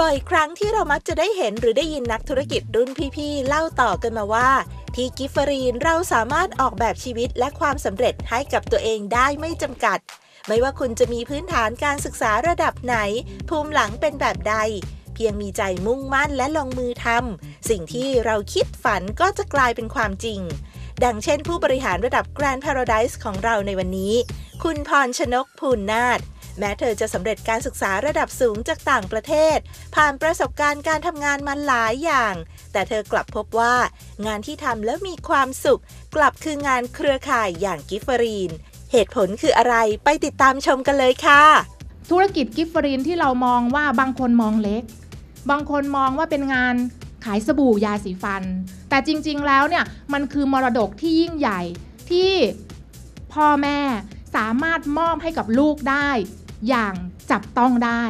บ่อยครั้งที่เรามักจะได้เห็นหรือได้ยินนักธุรกิจรุ่นพี่ๆ เล่าต่อกันมาว่า ที่กิฟเฟอรีนเราสามารถออกแบบชีวิตและความสำเร็จให้กับตัวเองได้ไม่จำกัด ไม่ว่าคุณจะมีพื้นฐานการศึกษาระดับไหน ภูมิหลังเป็นแบบใด เพียงมีใจมุ่งมั่นและลงมือทำสิ่งที่เราคิดฝันก็จะกลายเป็นความจริง ดังเช่นผู้บริหารระดับ Grand Paradise ของเราในวันนี้ คุณพรชนกภูลนาถ แม้เธอจะสำเร็จการศึกษาระดับสูงจากต่างประเทศ ผ่านประสบการณ์การทำงานมาหลายอย่าง แต่เธอกลับพบว่างานที่ทำแล้วมีความสุข กลับคืองานเครือข่ายอย่างกิฟเฟอรีน เหตุผลคืออะไรไปติดตามชมกันเลยค่ะ ธุรกิจกิฟต์ฟรีนที่เรามองว่าบางคนมองเล็ก บางคนมองว่าเป็นงานขายสบู่ยาสีฟัน แต่จริงๆแล้วเนี่ยมันคือมรดกที่ยิ่งใหญ่ที่พ่อแม่สามารถมอบให้กับลูกได้ อย่างจับต้องได้